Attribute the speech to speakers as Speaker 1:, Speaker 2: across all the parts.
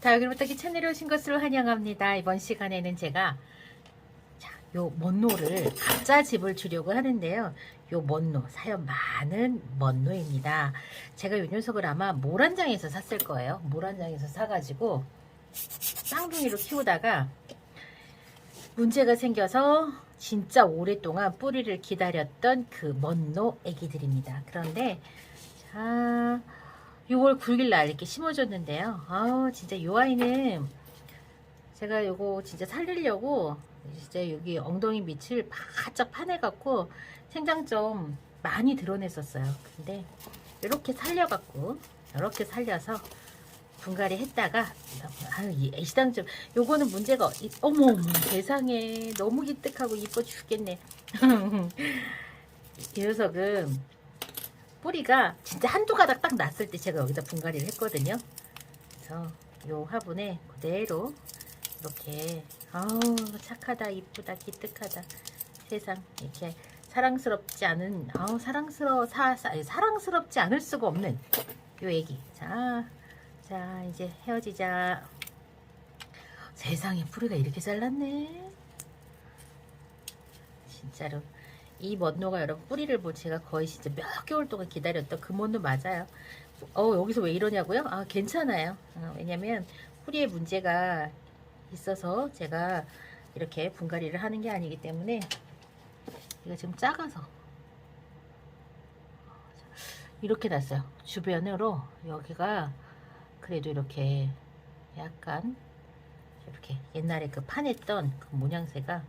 Speaker 1: 이 채널에 오신 것을 환영합니다. 이번 시간에는 제가 자, 요 먼노를 각자 집을 주려고 하는데요. 요 먼노, 사연 많은 먼노입니다. 제가 요 녀석을 아마 모란장에서 샀을 거예요. 모란장에서 사가지고 쌍둥이로 키우다가 문제가 생겨서 진짜 오랫동안 뿌리를 기다렸던 그 먼노 애기들입니다. 그런데 자 6월 9일 날 이렇게 심어줬는데요. 아 진짜 요 아이는 제가 요거 진짜 살리려고 진짜 여기 엉덩이 밑을 바짝 파내갖고 생장점 많이 드러냈었어요. 근데 이렇게 살려갖고 이렇게 살려서 분갈이 했다가 아유 이 애시당점 요거는 문제가 이- 어머 어머 세상에 너무 기특하고 이뻐 죽겠네 이 녀석은 뿌리가 진짜 한두 가닥 딱 났을 때 제가 여기다 분갈이를 했거든요. 그래서 요 화분에 그대로 이렇게 아우 착하다 이쁘다 기특하다. 세상 이렇게 사랑스럽지 않은 아우 사랑스러워 사, 사 사랑스럽지 않을 수가 없는 요 애기. 자 자 이제 헤어지자. 세상에 뿌리가 이렇게 잘났네. 진짜로 이 먼노가 여러분 뿌리를 보 제가 거의 진짜 몇 개월 동안 기다렸던 그 먼노 맞아요. 어 여기서 왜 이러냐고요? 아 괜찮아요. 어, 왜냐면 뿌리에 문제가 있어서 제가 이렇게 분갈이를 하는 게 아니기 때문에 이거 지금 작아서. 이렇게 났어요. 주변으로 여기가 그래도 이렇게 약간 이렇게 옛날에 그 파냈던 그 모양새가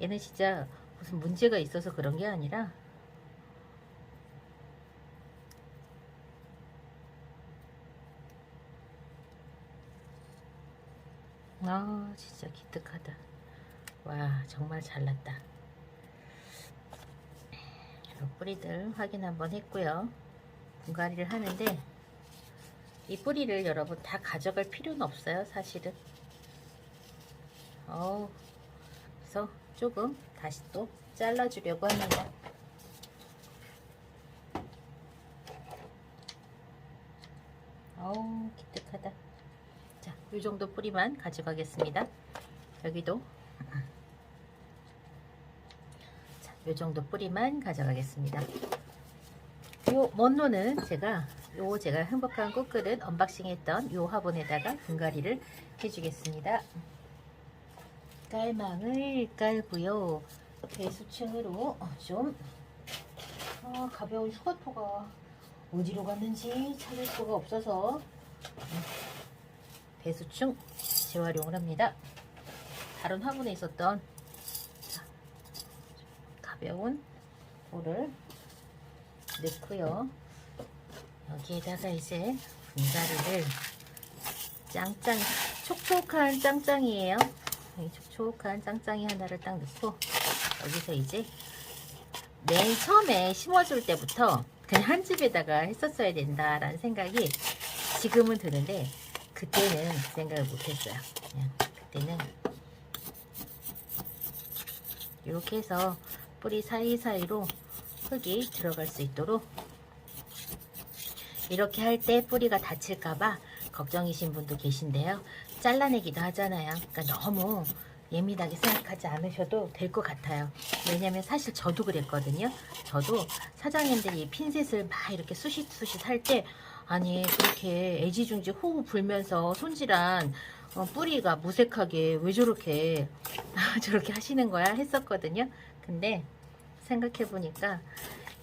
Speaker 1: 얘는 진짜 무슨 문제가 있어서 그런 게 아니라 아 진짜 기특하다. 와 정말 잘났다. 요 뿌리들 확인 한번 했고요. 분갈이를 하는데 이 뿌리를 여러분 다 가져갈 필요는 없어요 사실은. 어 그래서 조금 다시 또 잘라주려고 합니다. 어우 기특하다. 자, 이 정도 뿌리만 가져가겠습니다. 여기도. 자, 이 정도 뿌리만 가져가겠습니다. 요 먼노는 제가 요 제가 행복한 꽃그릇 언박싱 했던 요 화분에다가 분갈이를 해주겠습니다. 깔망을 깔고요. 배수층으로 좀 아, 가벼운 휴가토가 어디로 갔는지 찾을 수가 없어서 배수층 재활용을 합니다. 다른 화분에 있었던 자, 가벼운 돌을 넣고요. 여기에다가 이제 분갈이를 짱짱 촉촉한 짱짱이에요. 이 촉촉한 짱짱이 하나를 딱 넣고 여기서 이제 맨 처음에 심어줄 때부터 그냥 한 집에다가 했었어야 된다라는 생각이 지금은 드는데 그때는 그 생각을 못했어요. 그때는 이렇게 해서 뿌리 사이사이로 흙이 들어갈 수 있도록 이렇게 할 때 뿌리가 다칠까봐 걱정이신 분도 계신데요. 잘라내기도 하잖아요. 그러니까 너무 예민하게 생각하지 않으셔도 될 것 같아요. 왜냐면 사실 저도 그랬거든요. 저도 사장님들이 핀셋을 막 이렇게 쑤싯쑤싯 할때 아니 그렇게 애지중지 호흡 불면서 손질한 어, 뿌리가 무색하게 왜 저렇게 저렇게 하시는 거야 했었거든요. 근데 생각해 보니까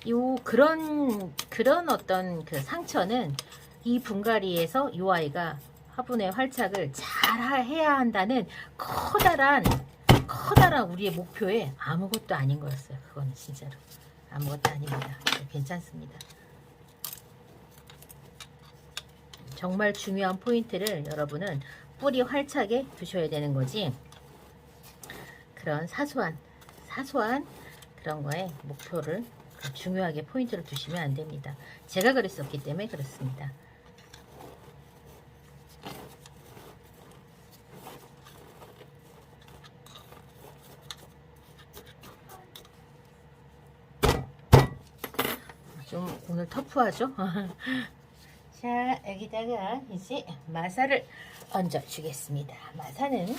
Speaker 1: 요 그런 그런 어떤 그 상처는 이 분갈이에서 요 아이가 화분의 활착을 잘 하- 해야 한다는 커다란 커다란 우리의 목표에 아무것도 아닌 거였어요. 그거는 진짜로 아무것도 아닙니다. 괜찮습니다. 정말 중요한 포인트를 여러분은 뿌리 활착에 두셔야 되는 거지. 그런 사소한 사소한 그런 거에 목표를 중요하게 포인트를 두시면 안 됩니다. 제가 그랬었기 때문에 그렇습니다. 좀 오늘 터프하죠? 자, 여기다가 이제 마사를 얹어 주겠습니다. 마사는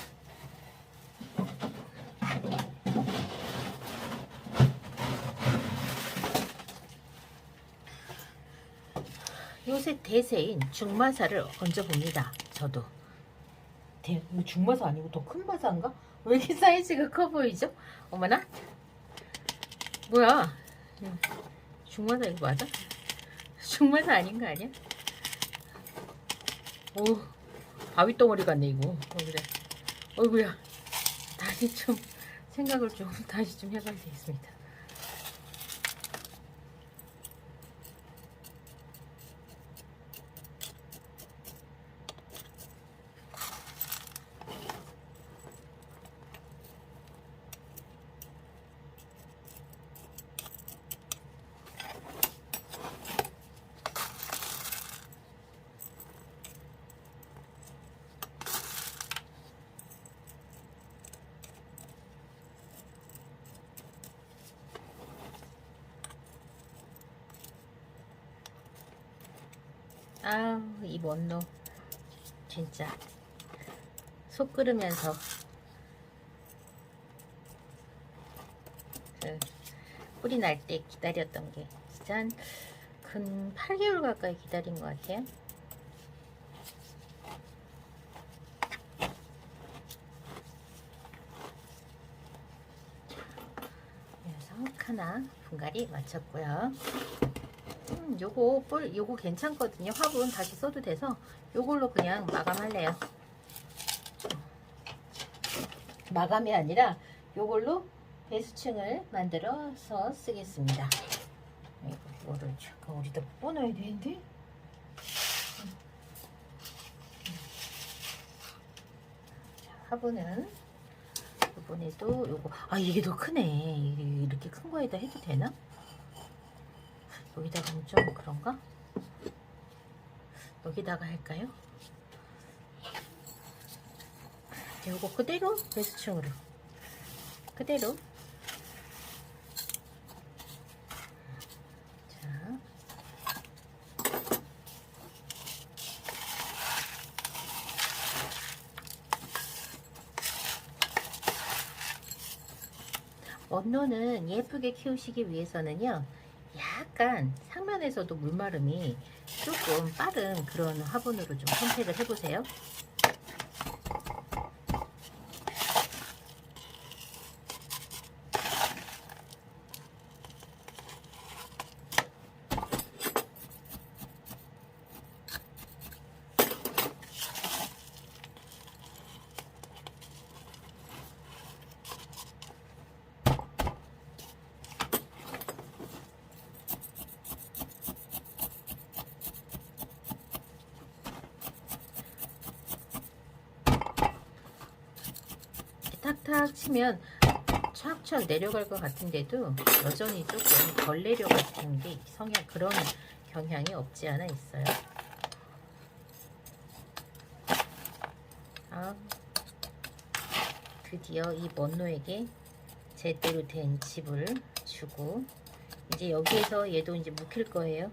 Speaker 1: 요새 대세인 중마사를 얹어 봅니다. 저도. 대, 뭐 중마사 아니고 더 큰 마사인가? 왜 이렇게 사이즈가 커 보이죠? 어머나? 뭐야? 중마사 이거 맞아? 중마사 아닌 거 아니야? 오, 바위 덩어리 같네 이거. 어, 그래. 어이구야. 다시 좀 생각을 좀 다시 좀 해봐야 되겠습니다. 아우 이 원로 진짜 속 끓으면서 그 뿌리 날 때 기다렸던 게 진짜 한 근 8개월 가까이 기다린 것 같아요. 그래서 하나 분갈이 마쳤고요. 음, 요거 뿔 요거 괜찮거든요. 화분 다시 써도 돼서 요걸로 그냥 마감할래요. 마감이 아니라 요걸로 배수층을 만들어서 쓰겠습니다. 이거 이거를 잠깐 우리도 뽑아놔야 되는데. 자, 화분은 이번에도 요거 아 이게 더 크네. 이- 이렇게 큰 거에다 해도 되나? 여기다가 하면 좀 그런가? 여기다가 할까요? 자, 요거 그대로 배수층으로 그대로 자 원로는 예쁘게 키우시기 위해서는요 약간 상면에서도 물마름이 조금 빠른 그런 화분으로 좀 선택을 해보세요. 탁탁 치면 촥촥 내려갈 것 같은데도 여전히 조금 덜 내려가는 게 성향 그런 경향이 없지 않아 있어요. 아, 드디어 이 먼노에게 제대로 된 집을 주고 이제 여기에서 얘도 이제 묵힐 거예요.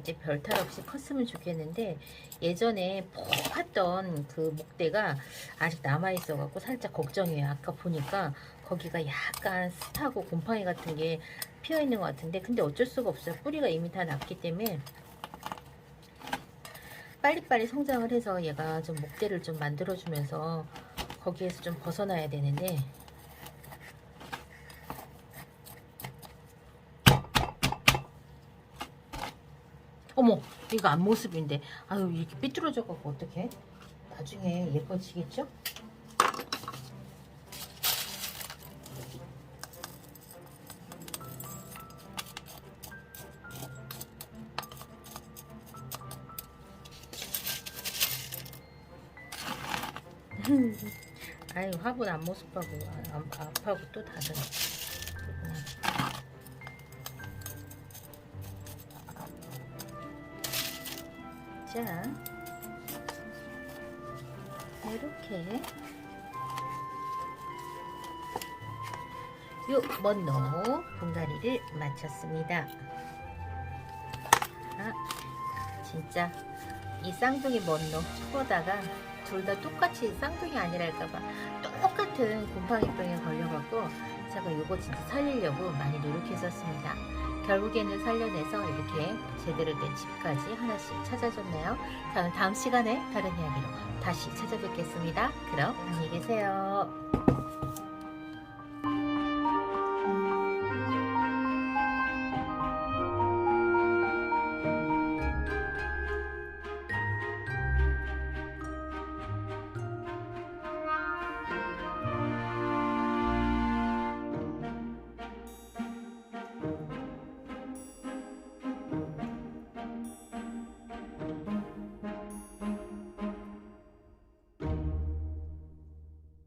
Speaker 1: 이제 별 탈 없이 컸으면 좋겠는데 예전에 뽑았던 그 목대가 아직 남아있어 갖고 살짝 걱정이에요. 아까 보니까 거기가 약간 습하고 곰팡이 같은 게 피어 있는 것 같은데 근데 어쩔 수가 없어요. 뿌리가 이미 다 났기 때문에 빨리빨리 성장을 해서 얘가 좀 목대를 좀 만들어주면서 거기에서 좀 벗어나야 되는데 어머 이거 앞모습인데. 아유 이렇게 삐뚤어져 갖고 어떡해? 나중에 예뻐지겠죠? 아유 화분 앞모습하고 아, 앞- 앞하고 또 다르네 자 이렇게 요 먼노 분갈이를 마쳤습니다. 자, 진짜 이 쌍둥이 먼노 보다가 둘 다 똑같이 쌍둥이 아니랄까봐 똑같은 곰팡이병에 걸려갖고 제가 이거 진짜 살리려고 많이 노력했었습니다. 결국에는 살려내서 이렇게 제대로 된 집까지 하나씩 찾아줬네요. 저는 다음 시간에 다른 이야기로 다시 찾아뵙겠습니다. 그럼 안녕히 계세요.